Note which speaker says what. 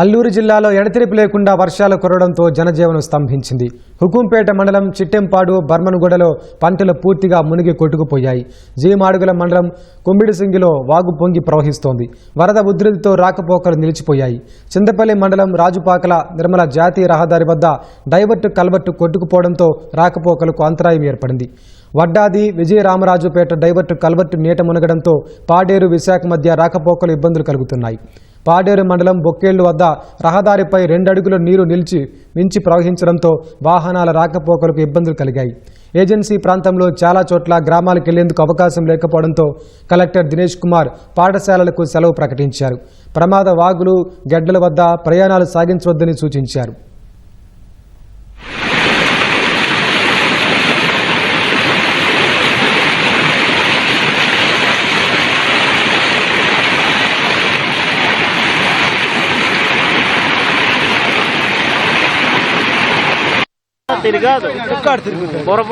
Speaker 1: అల్లూరు జిల్లాలో ఎడతెరిపి లేకుండా వర్షాలు కురవడంతో జనజీవనం స్తంభించింది. హుకుంపేట మండలం చిట్టెంపాడు బర్మన్గూడలో పంటలు పూర్తిగా మునిగి కొట్టుకుపోయాయి. జీమాడుగుల మండలం కొమ్మిడిసింగిలో వాగు పొంగి ప్రవహిస్తోంది. వరద ఉధృతితో రాకపోకలు నిలిచిపోయాయి. చింతపల్లి మండలం రాజుపాకల నిర్మల జాతీయ రహదారి వద్ద డైవర్టు కల్వర్టు కొట్టుకుపోవడంతో రాకపోకలకు అంతరాయం ఏర్పడింది. వడ్డాది విజయరామరాజుపేట డైవర్టు కల్వర్టు నీట మునగడంతో పాడేరు విశాఖ మధ్య రాకపోకలు ఇబ్బందులు కలుగుతున్నాయి. పాడేరు మండలం బొక్కేళ్ళు వద్ద రహదారిపై రెండడుగుల నీరు నిలిచి మించి ప్రవహించడంతో వాహనాల రాకపోకలకు ఇబ్బందులు కలిగాయి. ఏజెన్సీ ప్రాంతంలో చాలా చోట్ల గ్రామాలకు వెళ్ళేందుకు అవకాశం లేకపోవడంతో కలెక్టర్ దినేష్ కుమార్ పాఠశాలలకు సెలవు ప్రకటించారు. ప్రమాద వాగులు గెడ్డల వద్ద ప్రయాణాలు సాగించవద్దని సూచించారు.
Speaker 2: tá ligado? É o. Bora, bora.